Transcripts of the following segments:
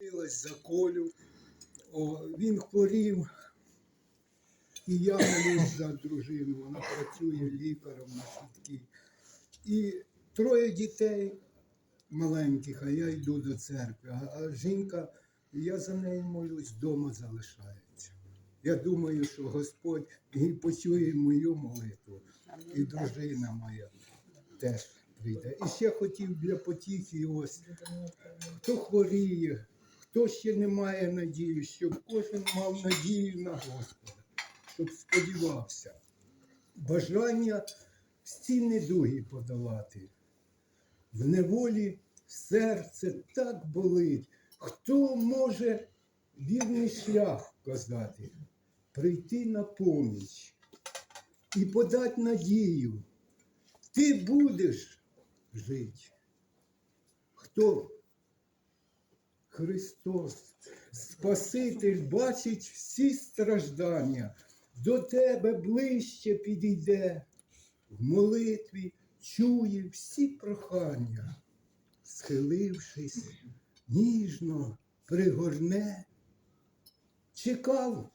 Молилась за Колю, О, він хворів, і я молюсь за дружину, вона працює лікарем на швидкій. І троє дітей маленьких, а я йду до церкви. А, а жінка, я за нею молюсь, вдома залишається. Я думаю, що Господь і почує мою молитву, і дружина моя теж прийде. І ще хотів для потіхи ось хто хворіє, хто ще не має надії, щоб кожен мав надію на Господа, щоб сподівався. Бажання всі недуги подолати. В неволі серце так болить. Хто може вірний шлях вказати, прийти на поміч і подати надію. Ти будеш жити. Хто? Христос, Спаситель бачить всі страждання, до тебе ближче підійде, в молитві чує всі прохання, схилившись, ніжно пригорне, чекав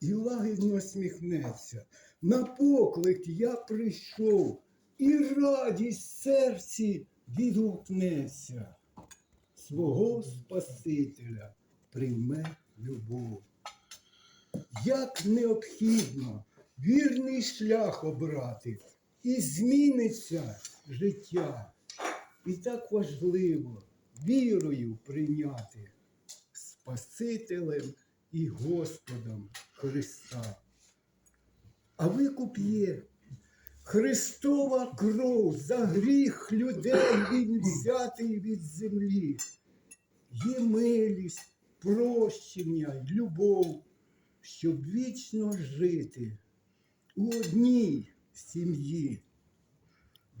і лагідно сміхнеться. На поклик я прийшов, і радість серці відгукнеться свого Спасителя прийме любов. Як необхідно вірний шлях обрати, і зміниться життя. І так важливо вірою прийняти Спасителем і Господом Христа. А викуп є. Христова кров за гріх людей він взятий від землі. Є милість, прощення, любов, щоб вічно жити у одній сім'ї.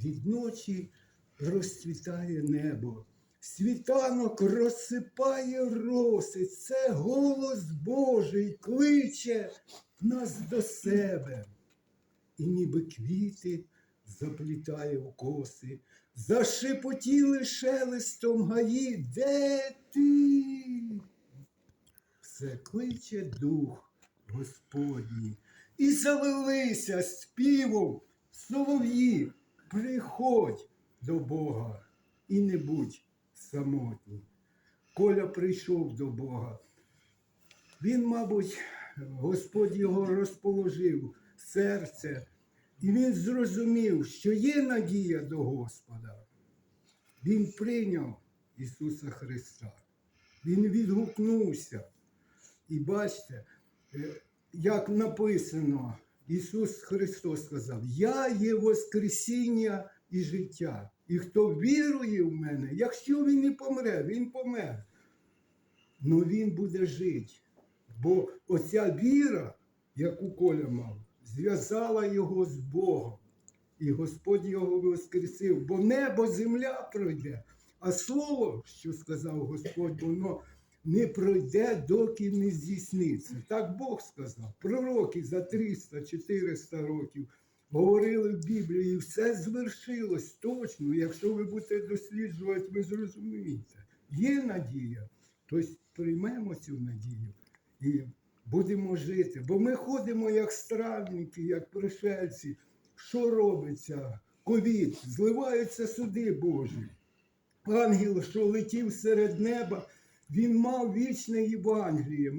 Від ночі розцвітає небо, світанок розсипає роси. Це голос Божий кличе нас до себе і ніби квіти заплітає в коси, зашепотіли шелестом гаї, де ти? Все кличе дух Господній, і залилися співом солов'ї, приходь до Бога і не будь самотній. Коля прийшов до Бога. Він, мабуть, Господь його розположив серце, і він зрозумів, що є надія до Господа. Він прийняв Ісуса Христа. Він відгукнувся. І бачите, е, як написано, Ісус Христос сказав: Я є Воскресіння і життя. І хто вірує в мене, якщо він не помре, він помер. Ну він буде жити. Бо оця віра, яку Коля мав, зв'язала його з Богом. І Господь його воскресив, бо небо, земля пройде. А слово, що сказав Господь, воно не пройде, доки не здійсниться. Так Бог сказав. Пророки за 300-400 років говорили в Біблії, все звершилось точно. Якщо ви будете досліджувати, ви зрозумієте. Є надія, тобто приймемо цю надію і будемо жити. Бо ми ходимо як странники, як пришельці. Що робиться? Ковід, зливаються суди Божі. Ангел, що летів серед неба, він мав вічне Євангеліє,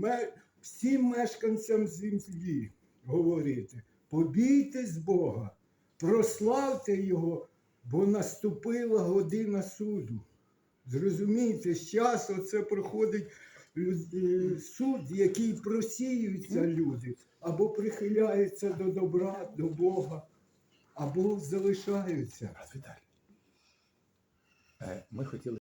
всім мешканцям землі говорити. Побійтесь Бога, прославте Його, бо наступила година суду. Зрозумійте, з часу це проходить суд, який просіюються люди, або прихиляються до добра, до Бога, або залишаються. Е, Ми хотіли